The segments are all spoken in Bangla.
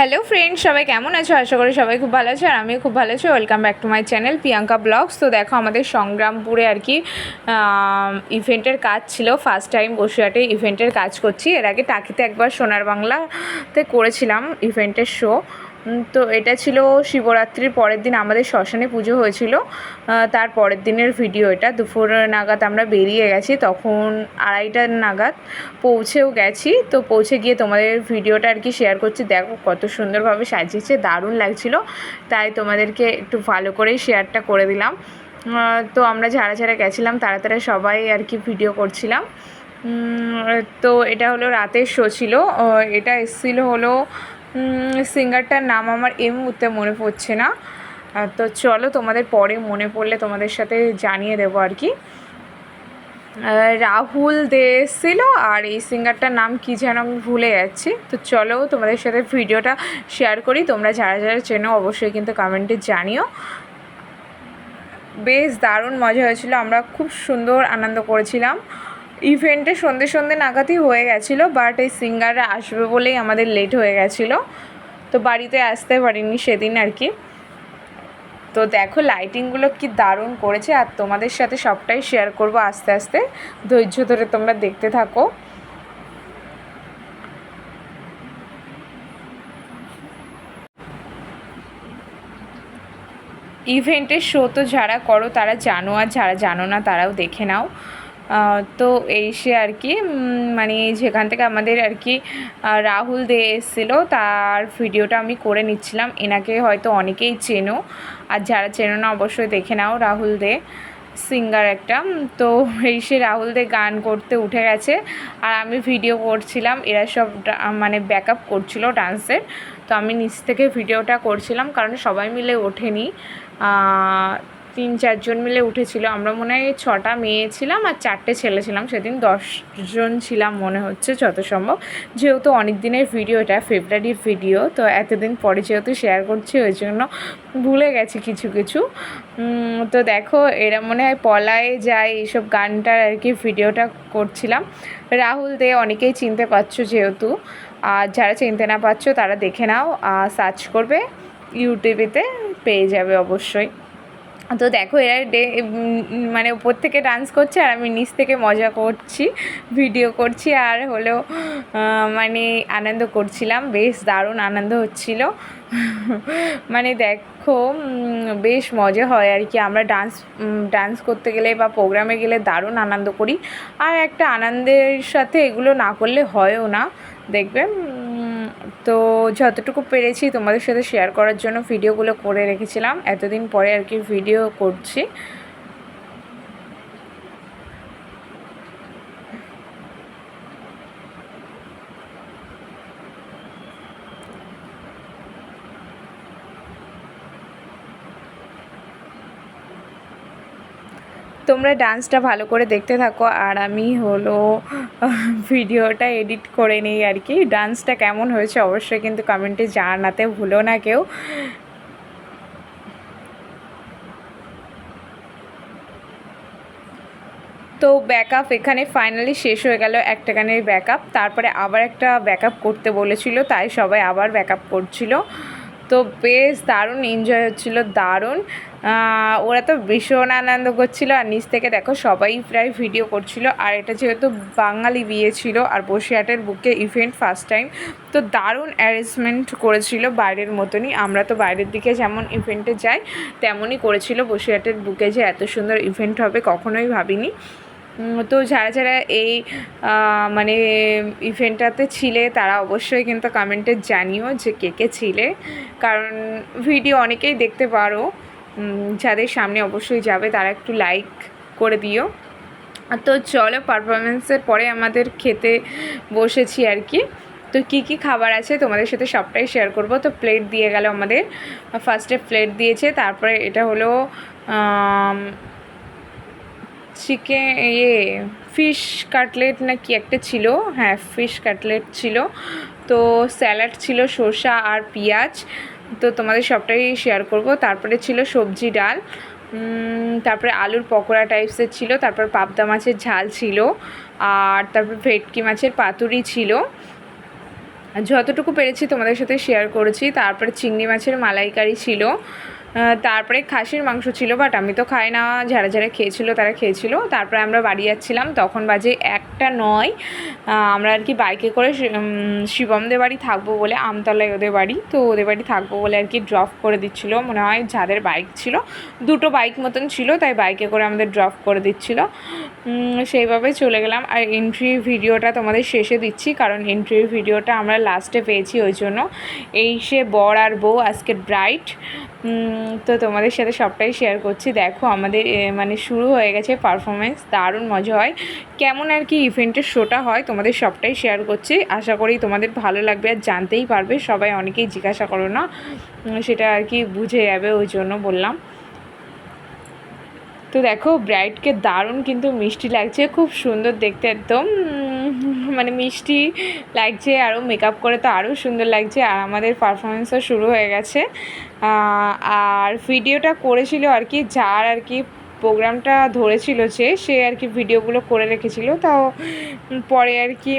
হ্যালো ফ্রেন্ড সবাই কেমন আছো? আশা করি সবাই খুব ভালো আছো আর আমিও খুব ভালো আছি। Welcome back to my channel Priyanka vlogs তো দেখো, আমাদের সংগ্রামপুরে আর কি ইভেন্টের কাজ ছিল। ফার্স্ট টাইম বসিরহাটে ইভেন্টের কাজ করছি। এর আগে টাকিতে একবার সোনার বাংলাতে করেছিলাম ইভেন্টের শো তো এটা ছিল শিবরাত্রির পরের দিন, আমাদের শ্মশানে পুজো হয়েছিল। তার পরের দিনের ভিডিও এটা। দুপুর নাগাদ আমরা বেরিয়ে গেছি, তখন আড়াইটা নাগাদ পৌঁছেও গেছি। তো পৌঁছে গিয়ে তোমাদের ভিডিওটা আর কি শেয়ার করছি। দেখো কত সুন্দরভাবে সাজিয়েছে, দারুণ লাগছিল। তাই তোমাদেরকে একটু ভালো করেই শেয়ারটা করে দিলাম। তো আমরা যারা যারা গেছিলাম, তারা সবাই আর কি ভিডিও করছিলাম। তো এটা হলো রাতের শো ছিল। এটা এসেছিল হলো সিঙ্গারটার নাম আমার এই মুহূর্তে মনে পড়ছে না। তো চলো তোমাদের পরে মনে পড়লে তোমাদের সাথে জানিয়ে দেবো আর কি। রাহুল দে এসেছিল আর এই সিঙ্গারটার নাম কী যেন আমি ভুলে যাচ্ছি। তো চলো তোমাদের সাথে ভিডিওটা শেয়ার করি। তোমরা যারা যারা চেনো অবশ্যই কিন্তু কমেন্টে জানিও। বেশ দারুণ মজা হয়েছিল। আমরা খুব সুন্দর আনন্দ করেছিলাম। ইভেন্টে সন্ধে সন্ধে নাগাদই হয়ে গেছিল বাট এই সিঙ্গাররা আসবে বলেই আমাদের লেট হয়ে গেছিল। তো বাড়িতে আসতে পারিনি সেদিন আর কি। তো দেখো লাইটিংগুলো কি দারুণ করেছে, আর তোমাদের সাথে সবটাই শেয়ার করব আস্তে আস্তে। ধৈর্য ধরে তোমরা দেখতে থাকো। ইভেন্টের শো তো যারা করো তারা জানো, আর যারা জানো না তারাও দেখে নাও। তো এই সে আর কি মানে যেখান থেকে আমাদের আর কি রাহুল দে এসেছিল, তার ভিডিওটা আমি করে নিচ্ছিলাম। এনাকে হয়তো অনেকেই চেনো। আর যারা চেনো না, অবশ্যই দেখে নাও রাহুল দে, সিঙ্গার একটা। তো এই সে রাহুল দে গান করতে উঠে গেছে। আর আমি ভিডিও করছিলাম, এরা সব মানে ব্যাকআপ করছিল ডান্সের। তো আমি নিচ থেকে ভিডিওটা করছিলাম, কারণ সবাই মিলে ওঠেনি। তিন চারজন মিলে উঠেছিল। আমরা মনে হয় ছটা মেয়ে ছিলাম আর চারটে ছেলে ছিলাম। সেদিন দশজন ছিলাম মনে হচ্ছে যত সম্ভব। যেহেতু অনেক দিনের ভিডিও এটা ফেব্রুয়ারির ভিডিও তো এতদিন পরে যেহেতু শেয়ার করছি, ওই জন্য ভুলে গেছি কিছু কিছু। তো দেখো, এরা মনে হয় পলায়ে যায় এইসব গানটার আর কি ভিডিওটা করছিলাম। রাহুল দে, অনেকেই চিনতে পারছ যেহেতু। আর যারা চিনতে না পারছ তারা দেখে নাও সার্চ করবে ইউটিউবেতে পেয়ে যাবে অবশ্যই। তো দেখো, এরা ডে মানে উপর থেকে ডান্স করছে আর আমি নিচ থেকে মজা করছি ভিডিও করছি আর হলো মানে আনন্দ করছিলাম। বেশ দারুণ আনন্দ হচ্ছিল। মানে দেখো বেশ মজা হয় আর কি। আমরা ডান্স ডান্স করতে গেলে বা প্রোগ্রামে গেলে দারুণ আনন্দ করি। আর একটা আনন্দের সাথে এগুলো না করলে হয়ও না, দেখবে তো যতটুকু পেরেছি তোমাদের সাথে শেয়ার করার জন্য ভিডিওগুলো করে রেখেছিলাম। এতদিন পরে আর কি ভিডিও করছি। তোমরা ডান্সটা ভালো করে দেখতে থাকো। আর আমি হলো, ভিডিওটা এডিট করে নিই আর কি। ডান্সটা কেমন হয়েছে অবশ্যই কিন্তু কমেন্টে জানাতে ভুলো না কেউ। তো ব্যাকআপ এখানে ফাইনালি শেষ হয়ে গেল একটা গানের ব্যাকআপ। তারপরে আবার একটা ব্যাকআপ করতে বলেছিল, তাই সবাই আবার ব্যাকআপ করছিল। তো বেশ দারুণ এনজয় হচ্ছিল, দারুণ। ওরা তো ভীষণ আনন্দ করছিল আর নিচ থেকে দেখো সবাই প্রায় ভিডিও করছিল। আর এটা যেহেতু বাঙালি বিয়ে ছিল আর বসিরহাটের বুকে ইভেন্ট ফার্স্ট টাইম তো দারুণ অ্যারেঞ্জমেন্ট করেছিল বাইরের মতনই। আমরা তো বাইরের দিকে যেমন ইভেন্টে যাই, তেমনই করেছিল বসিরহাটের বুকে যে এত সুন্দর ইভেন্ট হবে, কখনোই ভাবিনি। তো যারা যারা এই মানে ইভেন্টটাতে ছিলে, তারা অবশ্যই কিন্তু কমেন্টে জানিও যে কে কে ছিলে। কারণ ভিডিও অনেকেই দেখতে পারো। যাদের সামনে অবশ্যই যাবে, তারা একটু লাইক করে দিও। তো চলো পারফরমেন্সের পরে আমাদের খেতে বসেছি আর কি। তো কী কী খাবার আছে, তোমাদের সাথে সবটাই শেয়ার করব। তো প্লেট দিয়ে গেল আমাদের। ফার্স্টে প্লেট দিয়েছে, তারপরে এটা হলো চিকেন ইয়ে ফিশ কাটলেট না কি একটা ছিল। হ্যাঁ ফিশ কাটলেট ছিল। তো স্যালাড ছিল শসা আর পেঁয়াজ। তো তোমাদের সবটাই শেয়ার করব। তারপরে ছিল সবজি ডাল। তারপরে আলুর পকোড়া টাইপসের ছিল। তারপর পাবদা মাছের ঝাল ছিল। আর তারপর ভেটকি মাছের পাতুরি ছিল। যতটুকু পেরেছি তোমাদের সাথে শেয়ার করেছি। তারপরে চিংড়ি মাছের মালাইকারি ছিল। তারপরে খাসির মাংস ছিল বাট আমি তো খাই না। যারা যারা খেয়েছিল তারা খেয়েছিল। তারপরে আমরা বাড়ি যাচ্ছিলাম, তখন বাজে একটা নয়। আমরা আর কি বাইকে করে শিবমদের বাড়ি থাকব বলে, আমতলায় ওদের বাড়ি। তো ওদের বাড়ি থাকব বলে আর কি ড্রপ করে দিচ্ছিল। মনে হয় যাদের বাইক ছিল, দুটো বাইক মতন ছিল, তাই বাইকে করে আমাদের ড্রপ করে দিচ্ছিল। সেইভাবে চলে গেলাম। আর এন্ট্রি ভিডিওটা তোমাদের শেষে দিচ্ছি, কারণ এন্ট্রির ভিডিওটা আমরা লাস্টে পেয়েছি, ওই জন্য। এই সে বর আর বউ আজকে ব্রাইট তো তোমাদের সাথে সবটাই শেয়ার করছি। দেখো, আমাদের মানে শুরু হয়ে গেছে পারফরমেন্স দারুণ মজা হয়। কেমন আর কি ইভেন্টের শোটা হয়, তোমাদের সবটাই শেয়ার করছি। আশা করি তোমাদের ভালো লাগবে আর জানতেই পারবে। সবাই অনেকেই জিজ্ঞাসা করো না সেটা আর কি বুঝে যাবে, ওই জন্য বললাম। তো দেখো ব্রাইডকে দারুণ কিন্তু মিষ্টি লাগছে, খুব সুন্দর দেখতে একদম। মানে মিষ্টি লাগছে, আরও মেকআপ করে তো আরও সুন্দর লাগছে, আর আমাদের পারফরমেন্সও শুরু হয়ে গেছে। আর ভিডিওটা করেছিল আর কি, যার আর কি প্রোগ্রামটা ধরেছিল যে, সে আর কি ভিডিওগুলো করে রেখেছিল। তাও পরে আর কি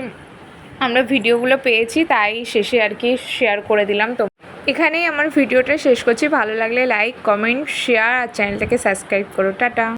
আমরা ভিডিওগুলো পেয়েছি, তাই শেষে আর কি শেয়ার করে দিলাম তো এখানেই আমার ভিডিওটা শেষ করছি। ভালো লাগলে লাইক কমেন্ট শেয়ার আর চ্যানেলটাকে সাবস্ক্রাইব করো। টাটা।